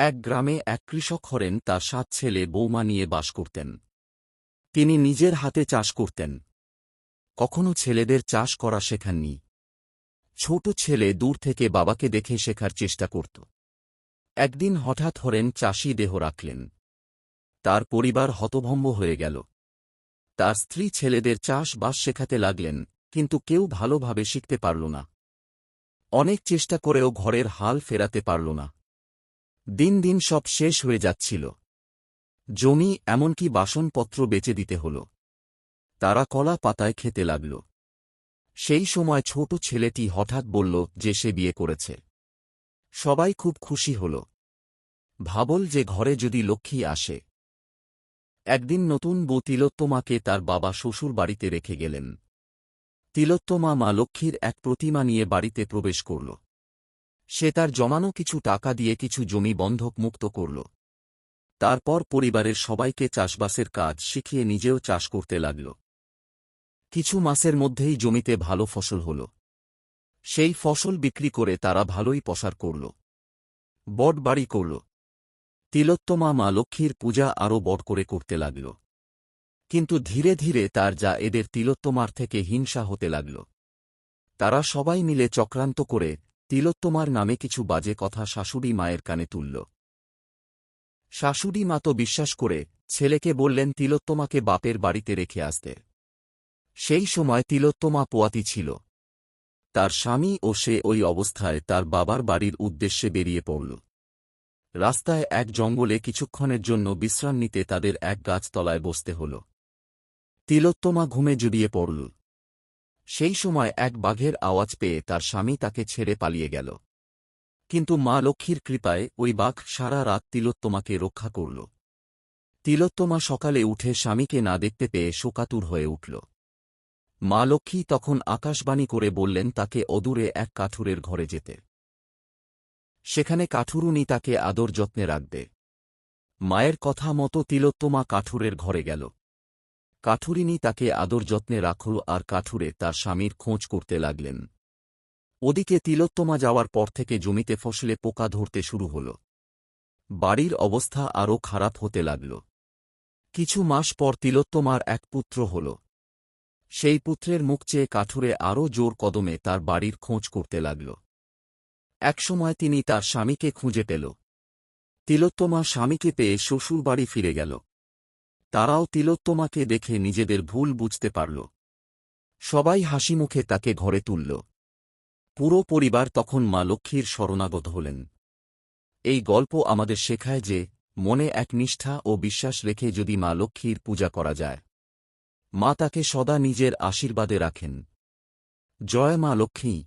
এক গ্রামে এক কৃষক হরেন তার সাত ছেলে বৌমা নিয়ে বাস করতেন। তিনি নিজের হাতে চাষ করতেন। কখনো ছেলেদের চাষ করা শেখাননি। ছোট ছেলে দূর থেকে বাবাকে দেখে শেখার চেষ্টা করত। একদিন হঠাৎ হরেন চাষি দেহ রাখলেন। তার পরিবার হতভম্ব হয়ে গেল। তার স্ত্রী ছেলেদের চাষ বাস শেখাতে লাগলেন, কিন্তু কেউ ভালোভাবে শিখতে পারল না। অনেক চেষ্টা করেও ঘরের হাল ফেরাতে পারল না। দিন দিন সব শেষ হয়ে যাচ্ছিল। জমি এমনকি বাসনপত্র বেচে দিতে হল। তারা কলা পাতায় খেতে লাগল। সেই সময় ছোট ছেলেটি হঠাৎ বলল যে সে বিয়ে করেছে। সবাই খুব খুশি হল। ভাবল যে ঘরে যদি লক্ষ্মী আসে। একদিন নতুন বউ তিলোত্তমাকে তার বাবা শ্বশুর বাড়িতে রেখে গেলেন। তিলোত্তমা মা লক্ষ্মীর এক প্রতিমা নিয়ে বাড়িতে প্রবেশ করল। সে তার জমানো কিছু টাকা দিয়ে কিছু জমি বন্ধক মুক্ত করল। তারপর পরিবারের সবাইকে চাষবাসের কাজ শিখিয়ে নিজেও চাষ করতে লাগল। কিছু মাসের মধ্যেই জমিতে ভালো ফসল হল। সেই ফসল বিক্রি করে তারা ভালোই পসার করল। বট বাড়ি করল। তিলোত্তমা মা লক্ষ্মীর পূজা আরও বট করে করতে লাগল। কিন্তু ধীরে ধীরে তার যা এদের তিলোত্তমার থেকে হিংসা হতে লাগল। তারা সবাই মিলে চক্রান্ত করে তিলোত্তমার নামে কিছু বাজে কথা শাশুড়ি মায়ের কানে তুলল। শাশুড়ি মা তো বিশ্বাস করে, ছেলেকে বললেন তিলোত্তমাকে বাপের বাড়িতে রেখে আসতে। সেই সময় তিলোত্তমা পোয়াতি ছিল। তার স্বামী ও সে ওই অবস্থায় তার বাবার বাড়ির উদ্দেশ্যে বেরিয়ে পড়ল। রাস্তায় এক জঙ্গলে কিছুক্ষণের জন্য বিশ্রাম নিতে তাদের এক গাছতলায় বসতে হল। তিলোত্তমা ঘুমে জুড়িয়ে পড়ল। সেই সময় এক বাঘের আওয়াজ পেয়ে তার স্বামী তাকে ছেড়ে পালিয়ে গেল। কিন্তু মা লক্ষ্মীর কৃপায় ওই বাঘ সারা রাত তিলোত্তমাকে রক্ষা করল। তিলোত্তমা সকালে উঠে স্বামীকে না দেখতে পেয়ে শোকাতুর হয়ে উঠল। মা লক্ষ্মী তখন আকাশবাণী করে বললেন, তাকে অদূরে এক কাঠুরের ঘরে যেতে। সেখানে কাঠুরুনি তাকে আদর যত্নে রাখবে। মায়ের কথা মতো তিলোত্তমা কাঠুরের ঘরে গেল। কাঠুরিনী তাকে আদর যত্নে রাখল আর কাঠুরে তার স্বামীর খোঁজ করতে লাগলেন। ওদিকে তিলোত্তমা যাওয়ার পর থেকে জমিতে ফসলে পোকা ধরতে শুরু হল। বাড়ির অবস্থা আরও খারাপ হতে লাগল। কিছু মাস পর তিলোত্তমার এক পুত্র হল। সেই পুত্রের মুখ চেয়ে কাঠুরে আরও জোর কদমে তার বাড়ির খোঁজ করতে লাগল। একসময় তিনি তার স্বামীকে খুঁজে পেল। তিলোত্তমা স্বামীকে পেয়ে শ্বশুর বাড়ি ফিরে গেল। তারাও তিলোত্তমাকে দেখে নিজেদের ভুল বুঝতে পারল। সবাই হাসিমুখে তাকে ঘরে তুলল। পুরো পরিবার তখন মা লক্ষ্মীর শরণাগত হলেন। এই গল্প আমাদের শেখায় যে, মনে এক নিষ্ঠা ও বিশ্বাস রেখে যদি মা লক্ষ্মীর পূজা করা যায়। মা তাকে সদা নিজের আশীর্বাদে রাখেন। জয় মা লক্ষ্মী।